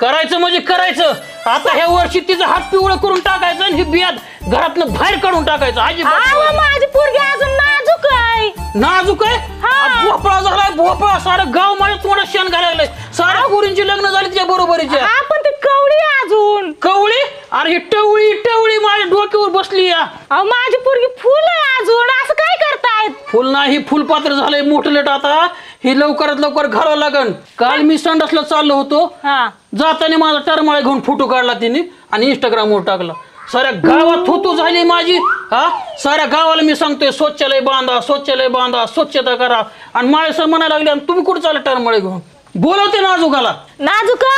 करायचं म्हणजे करायचं. आता ह्या वर्षी तिचं हात पिवळं करून टाकायचं आणि ही बियात घरातनं बाहेर काढून टाकायचं. आव, अजिबात माझी पोरगी अजून नाजूक आहे. नाजूक आहे? हा. भोपळा झालाय भोपळा. सारं गाव माझ्या तोंडात शेण घालायला साऱ्या पोरींची लग्न झाली तिच्या बरोबरीच्या आपण ती कवडी आहे अजून. कवळी? अरे ही टवळी टवळी माझ्या डोक्यावर बसली या. अहो माझी पोरगी फुल आहे अजून. असं काय करतायत? फुल नाही फुलपात्र झालंय मोठं लेट आता. ही लवकरात लवकर घालावं लागन. काल मी संडासला चाललो होतो. हा. जाताना माझा टरमाळा घेऊन फोटो काढला तिने आणि इंस्टाग्रामवर टाकला. साऱ्या गावात होतो झाली माझी. हा? साऱ्या गावाला मी सांगतोय स्वच्छालय बांधा स्वच्छालय बांधा स्वच्छता करा. आणि माळे सर म्हणायला लागले आणि तुम्ही कुठे चालला टरमाळे घेऊन? बोलवते ना आजोगाला नाजूका?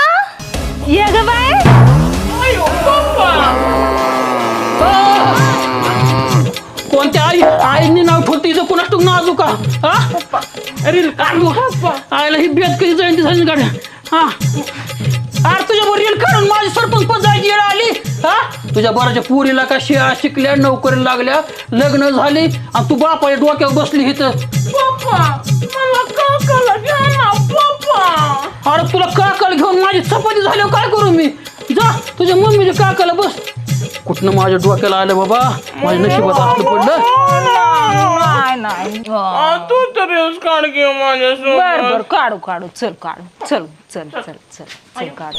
ये ग बाय कोणत्या आई आईने नाव ठेवते इथं कुणास टुक नाजूका हा? अरे ही बेत कधी जयंती झाली गाड्या. हा. अरे तुझ्या येईल काढून माझी सरपंच पण जायची येळ आली. हा? तुझ्या बराच्या पुरीला का शिया शिकल्या नोकरी लागल्या लग्न झाली आणि तू बापाच्या डोक्यावर बसली इथं. अरे तुला काकाला घेऊन माझी चपाती झाल्यावर काय करू मी? जा तुझ्या मम्मीच्या काकाला बस. कुठनं माझ्या डोक्याला आलं बाबा? माझ्या नशिबात असलं पडलं. तू काढ घेऊ माझ्यासोबत. बर बर काढू काढू. चल काढू. चल चल चल चल चल काढू.